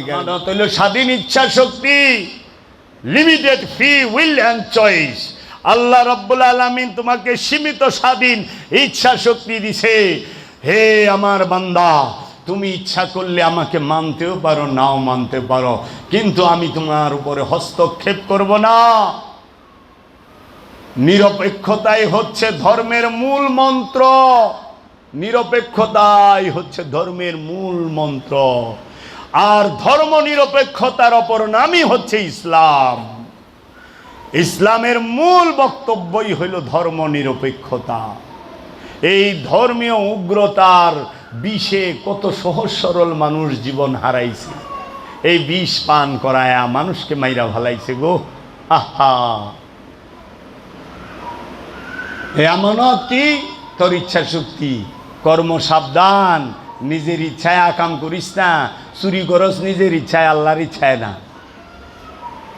আমানত হইল স্বাধীন ইচ্ছা শক্তি limited free will and choice আল্লাহ রব্বুল আলমিন তোমাকে সীমিত স্বাধীন ইচ্ছা শক্তি দিছে। হে আমার বান্দা, তুমি ইচ্ছা করলে আমাকে মানতেও পারো, নাও মানতে পারো, কিন্তু আমি তোমার উপরে হস্তক্ষেপ করব না। নিরপেক্ষতাই হচ্ছে ধর্মের মূল মন্ত্র। নিরপেক্ষতাই হচ্ছে ধর্মের মূল মন্ত্র। আর ধর্ম নিরপেক্ষতার অপর নামই হচ্ছে ইসলাম। ইসলামের মূল বক্তব্যই হইল ধর্ম নিরপেক্ষতা এই ধর্মীয় উগ্রতার বিষে কত সহজ সরল মানুষ জীবন হারাইছে। এই বিষ পান করায়া মানুষকে মাইরা ভালাইছে গো। আহা! আমানত কি? তোর ইচ্ছা শক্তি কর্ম সাবধান। নিজের ইচ্ছায় আকাম করিস না, চুরি করস নিজের ইচ্ছায়, আল্লাহর ইচ্ছায় না।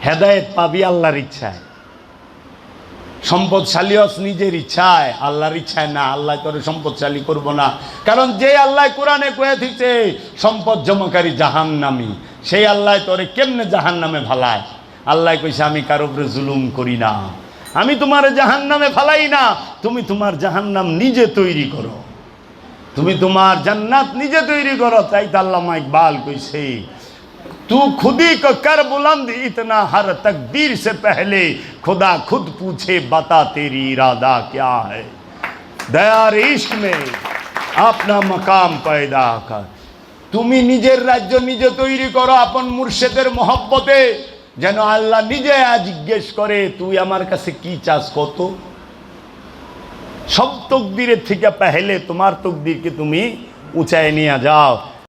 হেদায়েত পাবি আল্লাহর ইচ্ছায়। সম্পদশালী হস নিজের ইচ্ছায়, আল্লাহর ইচ্ছায় না, আল্লাহ তোরে সম্পদশালী করব না। কারণ যে আল্লাহ কোরআনে কয়ে দিচ্ছে সম্পদ জমাকারী জাহান নামি সেই আল্লাহ তোরে কেমনে জাহান নামে ভালায় আল্লাহ কইছে, আমি কারও উপরে জুলুম করি না। আমি তোমার জাহান নামে ফালাই না, তুমি তোমার জাহান নাম নিজে তৈরি করো। তুমি তোমার জান্নাত নিজে তৈরি করো তাই তো আল্লামা ইকবাল কইছে तू खुदी को कर बुलंद इतना हर तकदीर से पहले खुदा खुद पूछे बता तेरी इरादा क्या है दयार इश्क में अपना मकाम पैदा कर তুমি নিজের রাজ্য নিজে তৈরি করো আপন মুর্শেদের মহব্বতে যেন আল্লাহ নিজে জিজ্ঞেস করে তুই আমার কাছে কি চাস কত সব তকদিরের থেকে পেহেলে তোমার তকদিরকে তুমি উঁচাই নিয়ে যাও।